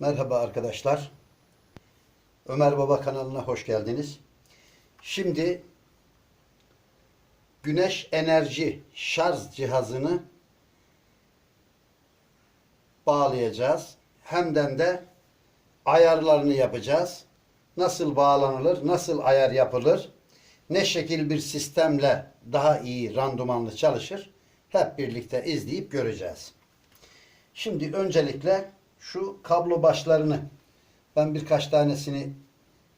Merhaba arkadaşlar. Ömer Baba kanalına hoş geldiniz. Şimdi güneş enerji şarj cihazını bağlayacağız. Hemden de ayarlarını yapacağız. Nasıl bağlanılır, nasıl ayar yapılır, ne şekil bir sistemle daha iyi randımanlı çalışır hep birlikte izleyip göreceğiz. Şimdi öncelikle şu kablo başlarını ben birkaç tanesini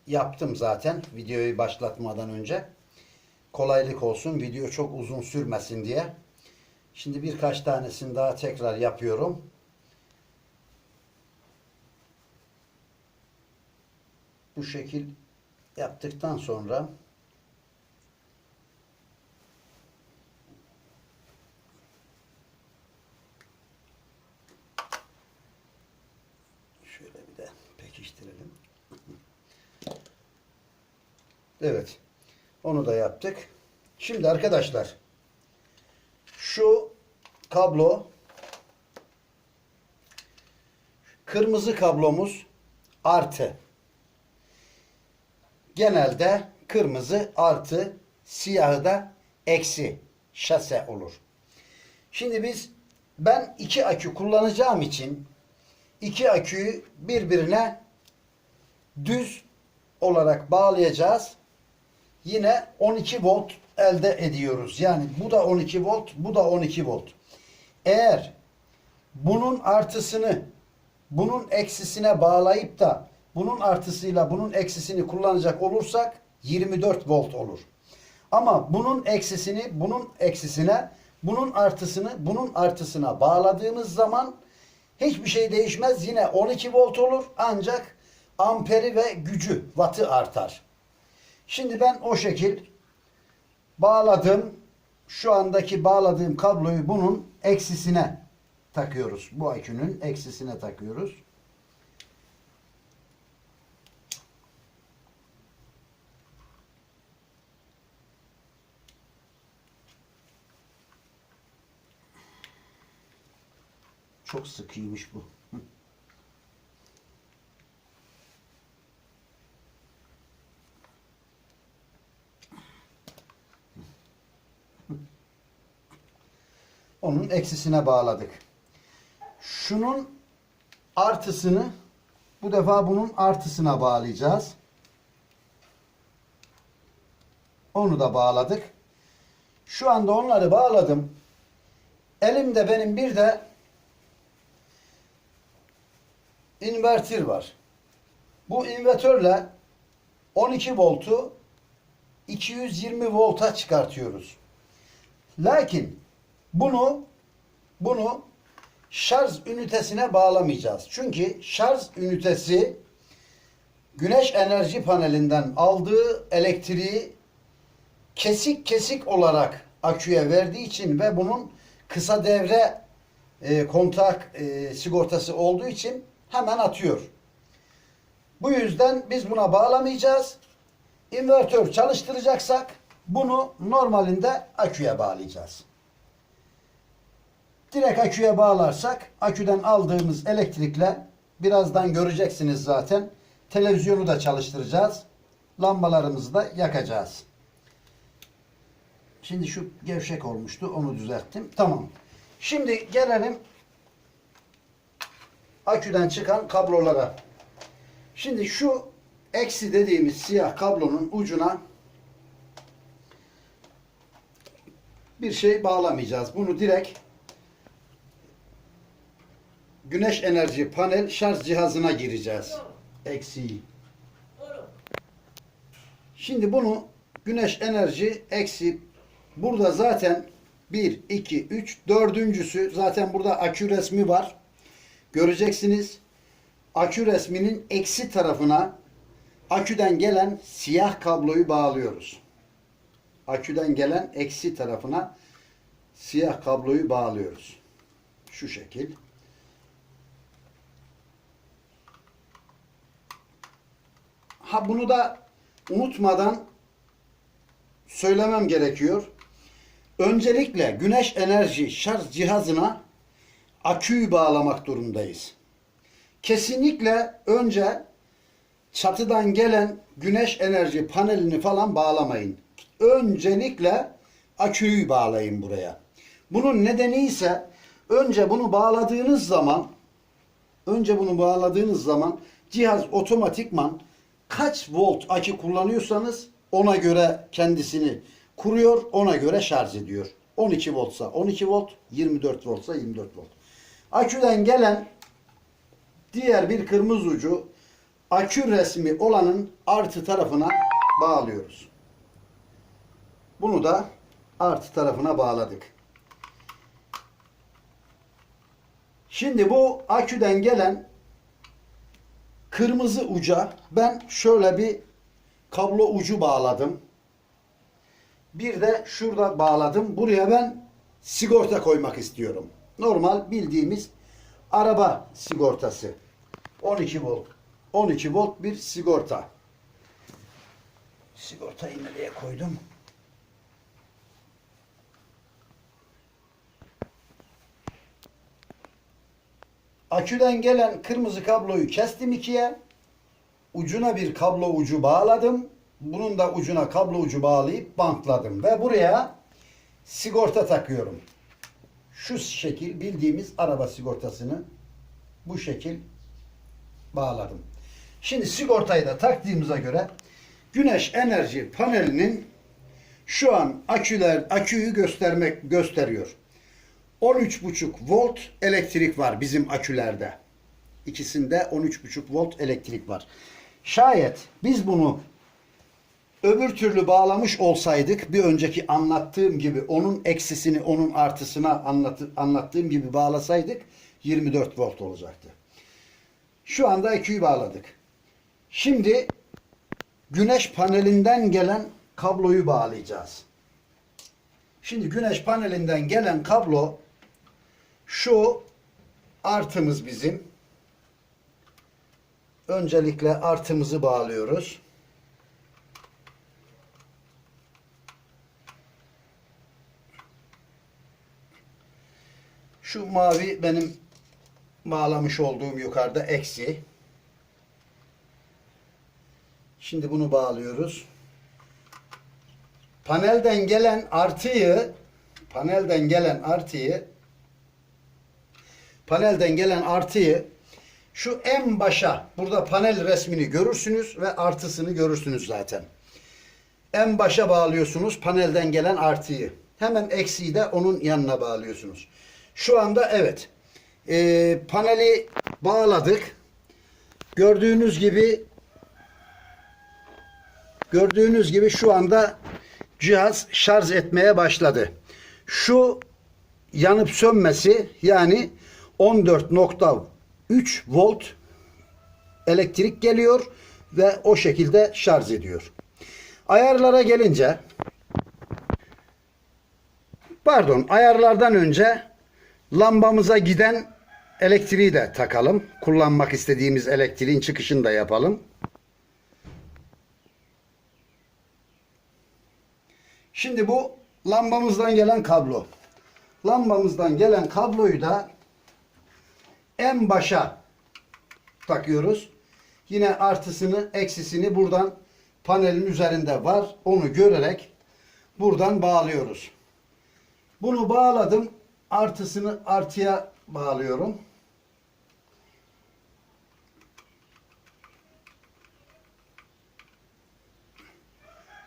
yaptım zaten videoyu başlatmadan önce. Kolaylık olsun video çok uzun sürmesin diye. Şimdi birkaç tanesini daha tekrar yapıyorum. Bu şekil yaptıktan sonra Şöyle bir de pekiştirelim. Evet. Onu da yaptık. Şimdi arkadaşlar şu kablo kırmızı kablomuz artı. Genelde kırmızı artı siyahı da eksi şase olur. Şimdi biz ben iki akü kullanacağım için iki aküyü birbirine düz olarak bağlayacağız. Yine 12 volt elde ediyoruz. Yani bu da 12 volt, bu da 12 volt. Eğer bunun artısını bunun eksisine bağlayıp da bunun artısıyla bunun eksisini kullanacak olursak 24 volt olur. Ama bunun eksisini bunun eksisine, bunun artısını bunun artısına bağladığımız zaman hiçbir şey değişmez. Yine 12 volt olur ancak amperi ve gücü, wattı artar. Şimdi ben o şekil bağladım. Şu andaki bağladığım kabloyu bunun eksisine takıyoruz. Bu akünün eksisine takıyoruz. Çok sıkıymış bu. Onun eksisine bağladık. Şunun artısını bu defa bunun artısına bağlayacağız. Onu da bağladık. Şu anda onları bağladım. Elimde benim bir de inverter var. Bu invertörle 12 voltu 220 volta çıkartıyoruz. Lakin bunu bunu şarj ünitesine bağlamayacağız. Çünkü şarj ünitesi güneş enerji panelinden aldığı elektriği kesik kesik olarak aküye verdiği için ve bunun kısa devre e, kontak e, sigortası olduğu için hemen atıyor. Bu yüzden biz buna bağlamayacağız. İnvertör çalıştıracaksak bunu normalinde aküye bağlayacağız. Direkt aküye bağlarsak aküden aldığımız elektrikle birazdan göreceksiniz zaten. Televizyonu da çalıştıracağız. Lambalarımızı da yakacağız. Şimdi şu gevşek olmuştu. Onu düzelttim. Tamam. Şimdi gelelim aküden çıkan kablolara. Şimdi şu eksi dediğimiz siyah kablonun ucuna bir şey bağlamayacağız. Bunu direkt güneş enerji panel şarj cihazına gireceğiz. Eksi. Şimdi bunu güneş enerji eksi burada zaten 1, 2, 3, dördüncüsü zaten burada akü resmi var. Göreceksiniz. Akü resminin eksi tarafına aküden gelen siyah kabloyu bağlıyoruz. Aküden gelen eksi tarafına siyah kabloyu bağlıyoruz. Şu şekil. Ha bunu da unutmadan söylemem gerekiyor. Öncelikle güneş enerji şarj cihazına aküyü bağlamak durumdayız. kesinlikle önce çatıdan gelen güneş enerji panelini falan bağlamayın. Öncelikle aküyü bağlayın buraya. Bunun nedeni ise önce bunu bağladığınız zaman önce bunu bağladığınız zaman cihaz otomatikman kaç volt akü kullanıyorsanız ona göre kendisini kuruyor, ona göre şarj ediyor. 12 voltsa 12 volt, 24 voltsa 24 volt. Aküden gelen diğer bir kırmızı ucu akü resmi olanın artı tarafına bağlıyoruz. Bunu da artı tarafına bağladık. Şimdi bu aküden gelen kırmızı uca ben şöyle bir kablo ucu bağladım. Bir de şurada bağladım. Buraya ben sigorta koymak istiyorum. Normal bildiğimiz araba sigortası. 12 volt. 12 volt bir sigorta. Sigortayı nereye koydum? Aküden gelen kırmızı kabloyu kestim ikiye. Ucuna bir kablo ucu bağladım. Bunun da ucuna kablo ucu bağlayıp bantladım. Ve buraya sigorta takıyorum. Şu şekil bildiğimiz araba sigortasını bu şekil bağladım. Şimdi sigortayı da taktığımıza göre güneş enerji panelinin şu an aküler aküyü göstermek gösteriyor. 13,5 volt elektrik var bizim akülerde. İkisinde 13,5 volt elektrik var. Şayet biz bunu öbür türlü bağlamış olsaydık bir önceki anlattığım gibi onun eksisini onun artısına anlatı, anlattığım gibi bağlasaydık 24 volt olacaktı. Şu anda aküyü bağladık. Şimdi güneş panelinden gelen kabloyu bağlayacağız. Şimdi güneş panelinden gelen kablo şu artımız bizim. Öncelikle artımızı bağlıyoruz. Şu mavi benim bağlamış olduğum yukarıda eksi. Şimdi bunu bağlıyoruz. Panelden gelen artıyı panelden gelen artıyı panelden gelen artıyı şu en başa burada panel resmini görürsünüz ve artısını görürsünüz zaten. En başa bağlıyorsunuz panelden gelen artıyı. Hemen eksiği de onun yanına bağlıyorsunuz. Şu anda evet. Ee, paneli bağladık. Gördüğünüz gibi gördüğünüz gibi şu anda cihaz şarj etmeye başladı. Şu yanıp sönmesi yani 14.3 volt elektrik geliyor ve o şekilde şarj ediyor. Ayarlara gelince pardon ayarlardan önce lambamıza giden elektriği de takalım. Kullanmak istediğimiz elektriğin çıkışını da yapalım. Şimdi bu lambamızdan gelen kablo. Lambamızdan gelen kabloyu da en başa takıyoruz. Yine artısını, eksisini buradan panelin üzerinde var. Onu görerek buradan bağlıyoruz. Bunu bağladım. Artısını artıya bağlıyorum.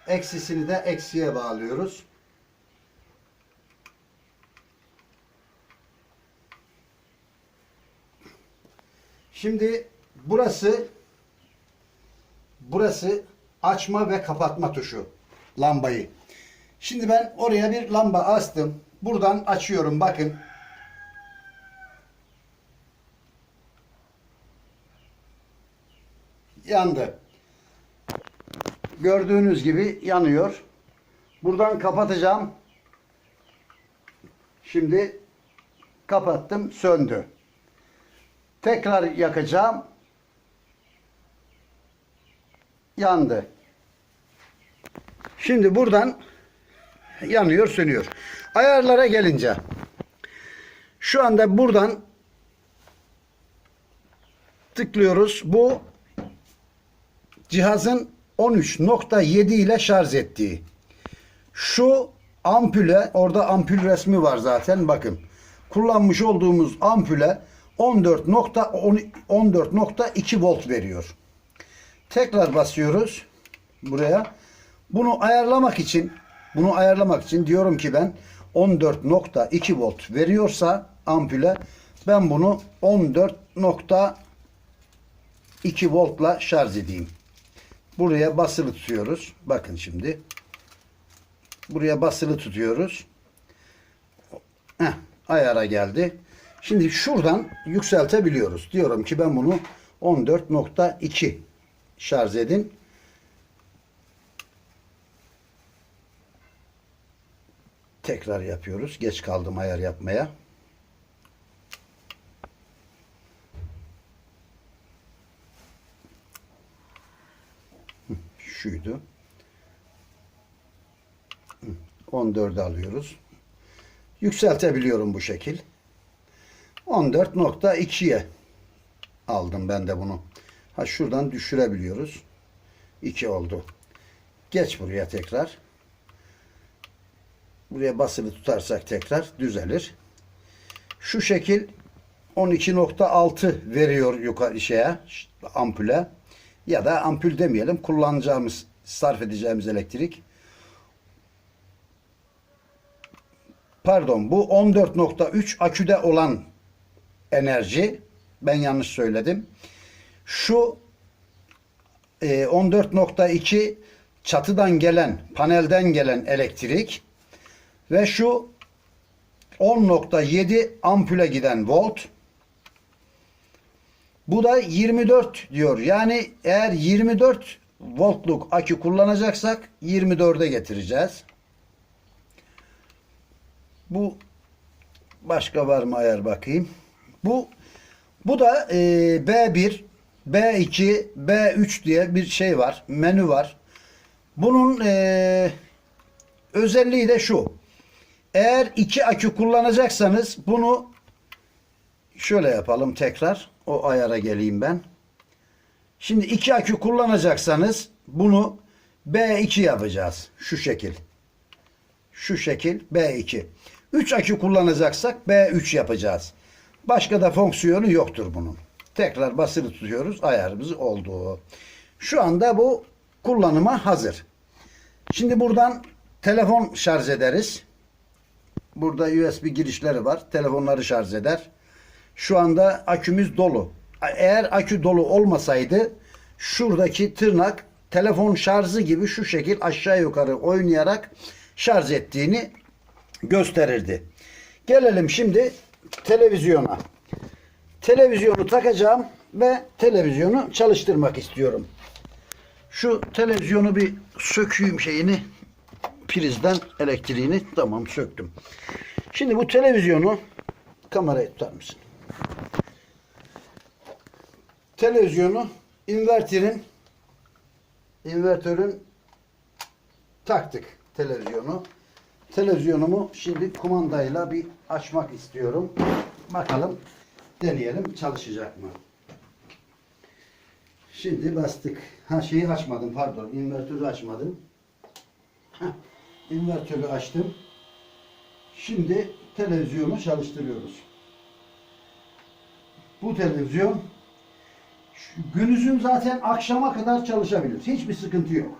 Eksisini de eksiye bağlıyoruz. Şimdi burası burası açma ve kapatma tuşu lambayı. Şimdi ben oraya bir lamba astım. Buradan açıyorum bakın. Yandı. Gördüğünüz gibi yanıyor. Buradan kapatacağım. Şimdi kapattım, söndü. Tekrar yakacağım. Yandı. Şimdi buradan yanıyor, sönüyor. Ayarlara gelince şu anda buradan tıklıyoruz. Bu cihazın 13.7 ile şarj ettiği. Şu ampule, orada ampul resmi var zaten bakın. Kullanmış olduğumuz ampule 14.10 14.2 volt veriyor. Tekrar basıyoruz buraya. Bunu ayarlamak için bunu ayarlamak için diyorum ki ben 14.2 volt veriyorsa ampule ben bunu 14.2 voltla şarj edeyim. Buraya basılı tutuyoruz. Bakın şimdi. Buraya basılı tutuyoruz. Heh, ayara geldi. Şimdi şuradan yükseltebiliyoruz. Diyorum ki ben bunu 14.2 şarj edin. Tekrar yapıyoruz. Geç kaldım ayar yapmaya. Şuydu. Hı, 14'ü alıyoruz. Yükseltebiliyorum bu şekil. 14.2'ye aldım ben de bunu. Ha şuradan düşürebiliyoruz. 2 oldu. Geç buraya tekrar. Buraya basılı tutarsak tekrar düzelir. Şu şekil 12.6 veriyor yukarı şeye ampule ya da ampul demeyelim kullanacağımız sarf edeceğimiz elektrik. Pardon bu 14.3 aküde olan enerji. Ben yanlış söyledim. Şu e, 14.2 çatıdan gelen, panelden gelen elektrik ve şu 10.7 ampule giden volt. Bu da 24 diyor. Yani eğer 24 voltluk akü kullanacaksak 24'e getireceğiz. Bu başka var mı ayar bakayım. Bu bu da e, B1, B2, B3 diye bir şey var. Menü var. Bunun e, özelliği de şu. Eğer iki akü kullanacaksanız bunu şöyle yapalım tekrar. O ayara geleyim ben. Şimdi iki akü kullanacaksanız bunu B2 yapacağız. Şu şekil. Şu şekil B2. 3 akü kullanacaksak B3 yapacağız. Başka da fonksiyonu yoktur bunun. Tekrar basılı tutuyoruz. Ayarımız oldu. Şu anda bu kullanıma hazır. Şimdi buradan telefon şarj ederiz. Burada USB girişleri var. Telefonları şarj eder. Şu anda akümüz dolu. Eğer akü dolu olmasaydı şuradaki tırnak telefon şarjı gibi şu şekil aşağı yukarı oynayarak şarj ettiğini gösterirdi. Gelelim şimdi televizyona. Televizyonu takacağım ve televizyonu çalıştırmak istiyorum. Şu televizyonu bir sökeyim şeyini prizden elektriğini tamam söktüm. Şimdi bu televizyonu kamerayı tutar mısın? Televizyonu inverterin invertörün taktık televizyonu. Televizyonumu şimdi kumandayla bir açmak istiyorum. Bakalım deneyelim çalışacak mı? Şimdi bastık. Ha şeyi açmadım pardon. invertörü açmadım. Heh, invertörü açtım. Şimdi televizyonu çalıştırıyoruz. Bu televizyon günüzün zaten akşama kadar çalışabilir. Hiçbir sıkıntı yok.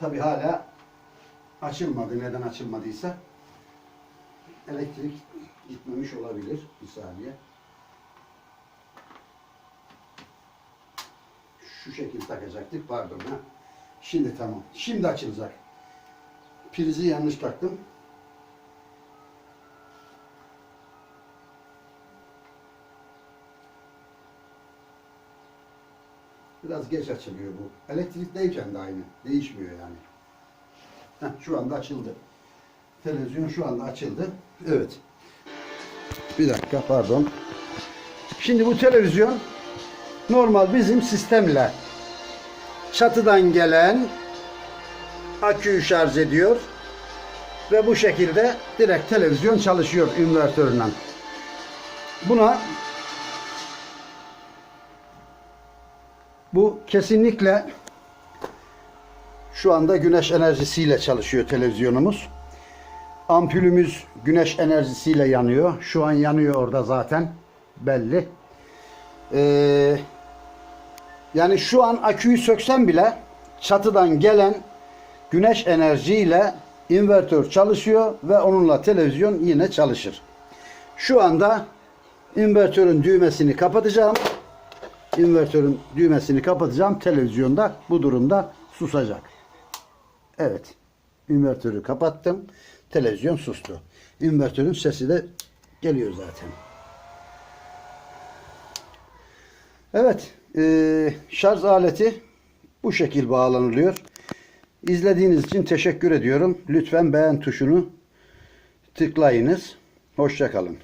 Tabi hala açılmadı. Neden açılmadıysa elektrik gitmemiş olabilir. Bir saniye. Şu şekil takacaktık. Pardon ha. Şimdi tamam. Şimdi açılacak. Prizi yanlış taktım. Biraz geç açılıyor bu. Elektrikteyken de aynı. Değişmiyor yani. Heh, şu anda açıldı. Televizyon şu anda açıldı. Evet. Bir dakika pardon. Şimdi bu televizyon normal bizim sistemle çatıdan gelen aküyü şarj ediyor ve bu şekilde direkt televizyon çalışıyor invertörle. Buna bu kesinlikle şu anda güneş enerjisiyle çalışıyor televizyonumuz. Ampulümüz güneş enerjisiyle yanıyor. Şu an yanıyor orada zaten. Belli. Ee, yani şu an aküyü söksem bile çatıdan gelen güneş enerjiyle invertör çalışıyor ve onunla televizyon yine çalışır. Şu anda invertörün düğmesini kapatacağım. İnvertörün düğmesini kapatacağım. Televizyonda bu durumda susacak. Evet. İnvertörü kapattım. Televizyon sustu. İnvertörün sesi de geliyor zaten. Evet. eee, şarj aleti bu şekil bağlanılıyor. İzlediğiniz için teşekkür ediyorum. Lütfen beğen tuşunu tıklayınız. Hoşçakalın.